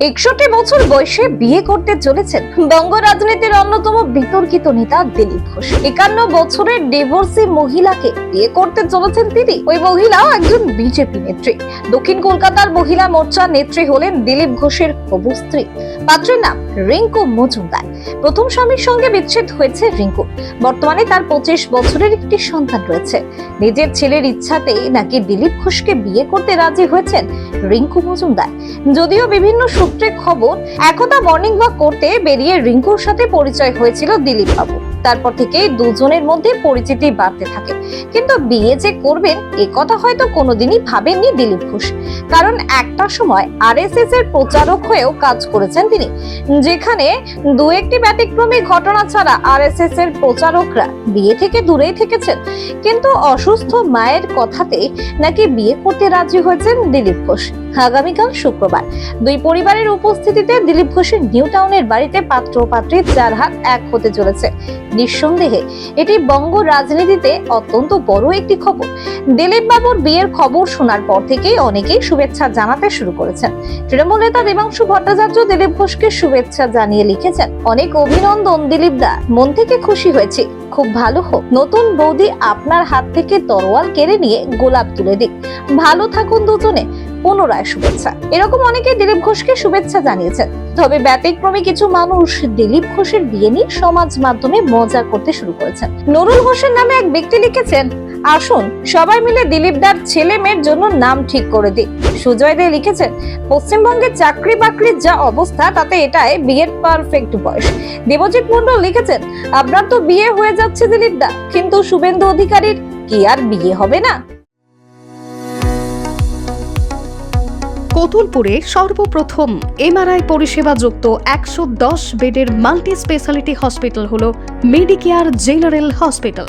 একষট্টি বছর বয়সে বিয়ে করতে চলেছেন বঙ্গ রাজনীতির অন্যতম বিতর্কিত নেতা দিলীপ ঘোষ। একান্ন বছরের ডিভোর্সি মহিলাকে বিয়ে করতে চলেছেন তিনি। ওই মহিলা একজন বিজেপি নেত্রী। দক্ষিণ কলকাতার মহিলা মোর্চার নেত্রী হলেন দিলীপ ঘোষের হবু স্ত্রী। পাত্রের নাম রিঙ্কু মজুমদার। প্রথম স্বামীর সঙ্গে বিচ্ছেদ হয়েছে রিঙ্কু। বর্তমানে তার পঁচিশ বছরের একটি সন্তান রয়েছে। নিজের ছেলের ইচ্ছাতেই নাকি দিলীপ ঘোষকে বিয়ে করতে রাজি হয়েছেন রিঙ্কু মজুমদার। যদিও বিভিন্ন সূত্রে খবর, একদা মর্নিং ওয়াক করতে বেরিয়ে রিঙ্কুর সাথে পরিচয় হয়েছিল দিলীপ বাবু তারপর থেকে দুজনের মধ্যে পরিচিতি বাড়তে থাকে। কিন্তু বিয়ে যে করবেন, এ কথা হয়তো কোনোদিনই ভাবেননি দিলীপ ঘোষ। কারণ একটা সময় আরএসএস এর প্রচারক হয়েও কাজ করেছেন তিনি। যেখানে দু একটি ব্যতিক্রমী ঘটনা ছাড়া আরএসএস এর প্রচারকরা বিয়ে থেকে দূরেই থেকেছেন। কিন্তু অসুস্থ মায়ের কথাতে নাকি বিয়ে করতে রাজি হয়েছেন দিলীপ ঘোষ। আগামীকাল শুক্রবার। দুই পরিবারের উপস্থিতিতে দিলীপ ঘোষের নিউ টাউনের বাড়িতে পাত্র পাত্রী চার হাত এক হতে চলেছে। নিঃসন্দেহে, এটি বঙ্গ রাজনীতিতে অত্যন্ত বড় একটি খবর। দিলীপ বাবুর বিয়ের খবর শোনার পর থেকেই অনেকেই শুভেচ্ছা জানাতে শুরু করেছেন। তৃণমূল নেতা দেবাংশু ভট্টাচার্য দিলীপ ঘোষকে শুভেচ্ছা জানিয়ে লিখেছেন, অনেক অভিনন্দন দিলীপ দা, মন থেকে খুশি হয়েছে। খুব ভালো হোক। নতুন বৌদি আপনার হাত থেকে তরোয়াল কেড়ে নিয়ে গোলাপ তুলে দিক। ভালো থাকুন দুজনে। পুনরায় শুভেচ্ছা। এরকম অনেকে দিলীপ ঘোষকে শুভেচ্ছা জানিয়েছেন। তবে ব্যতিক্রমী কিছু মানুষ দিলীপ ঘোষের বিয়ে নিয়ে সমাজ মাধ্যমে মজা করতে শুরু করেছেন। নুরুল হোসেন নামে এক ব্যক্তি লিখেছেন আসুন, সবাই মিলে দিলীপ দার ছেলে মেয়ের জন্য নাম ঠিক করে দিই। সুজয় দে লিখেছেন, পশ্চিমবঙ্গে চাকরি বাকরির যা অবস্থা, তাতে এটাই বিয়ের পারফেক্ট বয়স। দেবজিৎ মন্ডল লিখেছেন আপনার তো বিয়ে হয়ে যাচ্ছে দিলীপ দা কিন্তু শুভেন্দু অধিকারীর কি আর বিয়ে হবে না? কতুলপুরে সর্বপ্রথম এমআরআই পরিষেবা যুক্ত একশো দশ বেডের মাল্টি স্পেশালিটি হসপিটাল হল মেডিকেয়ার জেনারেল হসপিটাল